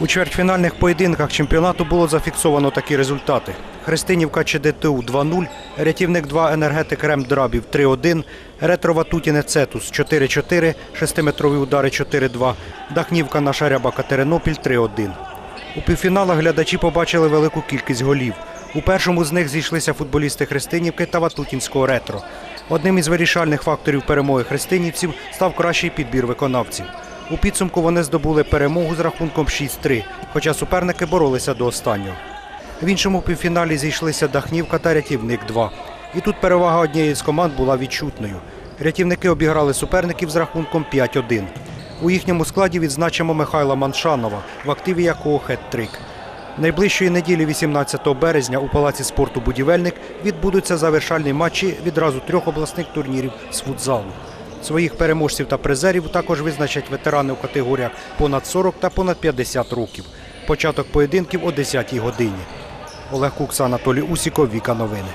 У чвертьфінальних поєдинках чемпіонату було зафіксовано такі результати. Христинівка ЧДТУ 2-0, рятівник 2 енергетик Рем Драбів 3-1, ретро Ватутіне Цетус 4-4, шестиметрові удари 4-2, Дахнівка наша ряба Катеринопіль 3-1. У півфіналах глядачі побачили велику кількість голів. У першому з них зійшлися футболісти Христинівки та Ватутінського ретро. Одним із вирішальних факторів перемоги христинівців став кращий підбір виконавців. У підсумку вони здобули перемогу з рахунком 6-3, хоча суперники боролися до останнього. В іншому півфіналі зійшлися Дахнівка та Рятівник 2. І тут перевага однієї з команд була відчутною. Рятівники обіграли суперників з рахунком 5-1. У їхньому складі відзначимо Михайла Маншанова, в активі якого хет-трик. Найближчої неділі, 18 березня, у Палаці спорту Будівельник відбудуться завершальні матчі відразу трьох обласних турнірів з футзалу. Своїх переможців та призерів також визначать ветерани у категоріях понад 40 та понад 50 років. Початок поєдинків о 10 годині. Олег Кукса, Анатолій Усіков, Віка Новини.